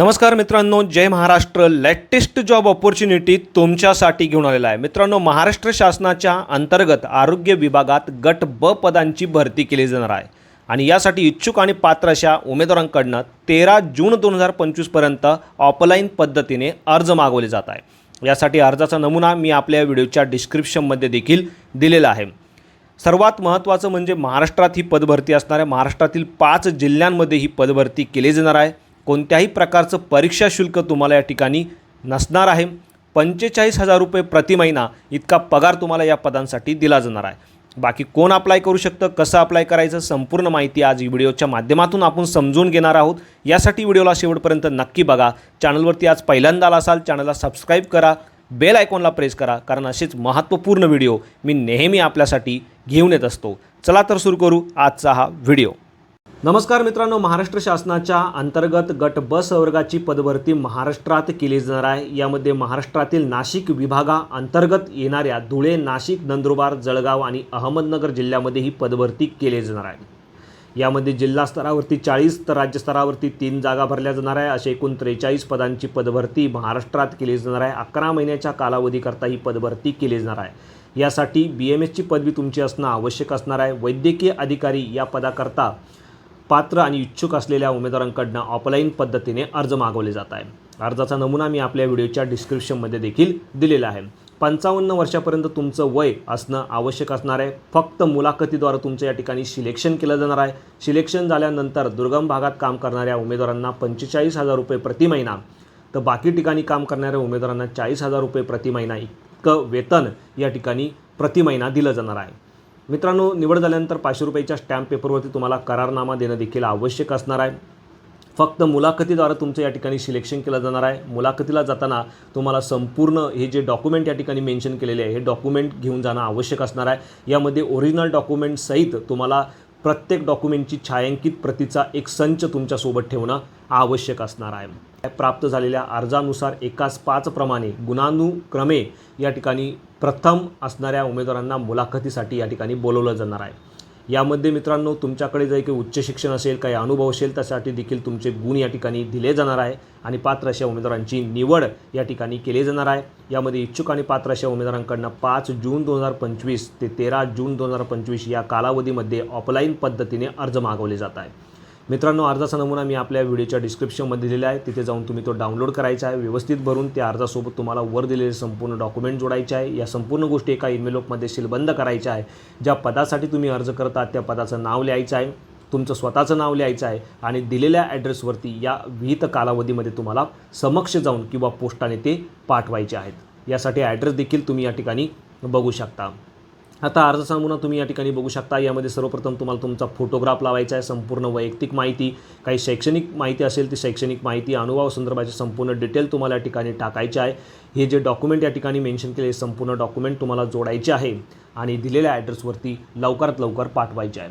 नमस्कार मित्रांनो जय महाराष्ट्र. लेटेस्ट जॉब ऑपॉर्च्युनिटी तुमच्यासाठी घेऊन आलेला आहे. मित्रांनो महाराष्ट्र शासनाच्या अंतर्गत आरोग्य विभागात गट ब पदांची भरती केली जाणार आहे. आणि यासाठी इच्छुक आणि पात्र अशा उमेदवारांकडनं तेरा जून दोन हजार पंचवीसपर्यंत ऑफलाईन पद्धतीने अर्ज मागवले जात आहे. यासाठी अर्जाचा नमुना मी आपल्या व्हिडिओच्या डिस्क्रिप्शनमध्ये देखील दिलेला आहे. सर्वात महत्त्वाचं म्हणजे महाराष्ट्रात ही पदभरती असणार आहे. महाराष्ट्रातील पाच जिल्ह्यांमध्ये ही पदभरती केली जाणार आहे. कोणत्याही प्रकारचं परीक्षा शुल्क तुम्हाला या ठिकाणी नसणार आहे. पंचेचाळीस हजार रुपये प्रति महिना इतका पगार तुम्हाला या पदांसाठी दिला जाणार आहे. बाकी कोण अप्लाय करू शकतं कसं अप्लाय करायचं संपूर्ण माहिती आज व्हिडिओच्या माध्यमातून आपण समजून घेणार आहोत. यासाठी व्हिडिओला शेवटपर्यंत नक्की बघा. चॅनलवरती आज पहिल्यांदा आला असाल चॅनलला सबस्क्राईब करा. बेल आयकॉनला प्रेस करा कारण असेच महत्त्वपूर्ण व्हिडिओ मी नेहमी आपल्यासाठी घेऊन येत असतो. चला तर सुरू करू आजचा हा व्हिडिओ. नमस्कार मित्रांनो महाराष्ट्र शासनाच्या अंतर्गत गट ब संवर्गाची पदभरती महाराष्ट्रात केली जाणार आहे. यामध्ये महाराष्ट्रातील नाशिक विभागा अंतर्गत येणाऱ्या धुळे नाशिक नंदुरबार जळगाव आणि अहमदनगर जिल्ह्यामध्ये ही पदभरती केली जाणार आहे. यामध्ये जिल्हा स्तरावरती चाळीस तर राज्यस्तरावरती तीन जागा भरल्या जाणार आहे. असे एकूण त्रेचाळीस पदांची पदभरती महाराष्ट्रात केली जाणार आहे. अकरा महिन्याच्या कालावधीकरता ही पदभरती केली जाणार आहे. यासाठी बी एम एसची पदवी तुमची असणं आवश्यक असणार आहे. वैद्यकीय अधिकारी या पदाकरता पात्र आणि इच्छुक असलेल्या उमेदवारांकडनं ऑफलाईन पद्धतीने अर्ज मागवले जात आहे अर्जाचा नमुना मी आपल्या व्हिडिओच्या डिस्क्रिप्शनमध्ये देखील दिलेला आहे. पंचावन्न वर्षापर्यंत तुमचं वय असणं आवश्यक असणार आहे. फक्त मुलाखतीद्वारे तुमचं या ठिकाणी सिलेक्शन केलं जाणार आहे. सिलेक्शन झाल्यानंतर दुर्गम भागात काम करणाऱ्या उमेदवारांना पंचेचाळीस हजार रुपये प्रति महिना तर बाकी ठिकाणी काम करणाऱ्या उमेदवारांना चाळीस हजार रुपये प्रति महिना इतकं वेतन या ठिकाणी प्रति महिना दिलं जाणार आहे. मित्रांनो निवड झाल्यानंतर पाचशे रुपयाच्या स्टॅम्प पेपरवरती तुम्हाला करारनामा देणं देखील आवश्यक असणार आहे. फक्त मुलाखतीद्वारे तुमचं या ठिकाणी सिलेक्शन केलं जाणार आहे. मुलाखतीला जाताना तुम्हाला संपूर्ण हे जे डॉक्युमेंट या ठिकाणी मेन्शन केलेले आहे हे डॉक्युमेंट घेऊन जाणं आवश्यक असणार आहे. यामध्ये ओरिजिनल डॉक्युमेंट सहित तुम्हाला प्रत्येक डॉक्युमेंटची छायांकित प्रतीचा एक संच तुमच्यासोबत ठेवणं आवश्यक असणार आहे. प्राप्त झालेल्या अर्जानुसार एकाच पाचप्रमाणे गुणानुक्रमे या ठिकाणी प्रथम असणाऱ्या उमेदवारांना मुलाखतीसाठी या ठिकाणी बोलवलं जाणार आहे. यामध्ये मित्रांनो तुमच्याकडे जर काही उच्च शिक्षण असेल काही अनुभव असेल त्यासाठी देखील तुमचे गुण या ठिकाणी दिले जाणार आहे आणि पात्र अशा उमेदवारांची निवड या ठिकाणी केली जाणार आहे. यामध्ये इच्छुक आणि पात्र अशा उमेदवारांकडनं पाच जून दोन हजार पंचवीस ते तेरा जून दोन हजार पंचवीस या कालावधीमध्ये ऑफलाईन पद्धतीने अर्ज मागवले जात आहे मित्रांनो अर्जाचा नमुना मी आपल्या व्हिडिओच्या डिस्क्रिप्शनमध्ये दिलेला आहे. तिथे जाऊन तुम्ही तो डाउनलोड करायचा आहे. व्यवस्थित भरून त्या अर्जासोबत तुम्हाला वर दिलेले संपूर्ण डॉक्युमेंट जोडायचे आहे. या संपूर्ण गोष्टी एका इमेलॉकमध्ये सीलबंद करायच्या आहे. ज्या पदासाठी तुम्ही अर्ज करता त्या पदाचं नाव लिहायचं आहे. तुमचं स्वतःचं नाव लिहायचं आहे आणि दिलेल्या ॲड्रेसवरती या विहित कालावधीमध्ये तुम्हाला समक्ष जाऊन किंवा पोस्टाने ते पाठवायचे आहेत. यासाठी ॲड्रेस देखील तुम्ही या ठिकाणी बघू शकता. आता अर्ज नमुना तुम्ही या ठिकाणी बघू शकता. यामध्ये सर्वप्रथम तुम्हाला तुमचा फोटोग्राफ लावायचा आहे. संपूर्ण वैयक्तिक माहिती काही शैक्षणिक माहिती असेल ती शैक्षणिक माहिती अनुभव संदर्भाचे संपूर्ण डिटेल तुम्हाला या ठिकाणी टाकायचे आहे. हे जे डॉक्युमेंट या ठिकाणी मेन्शन केले संपूर्ण डॉक्युमेंट तुम्हाला जोडायचे आहे आणि दिलेल्या ॲड्रेसवरती लवकरात लवकर पाठवायचे आहे.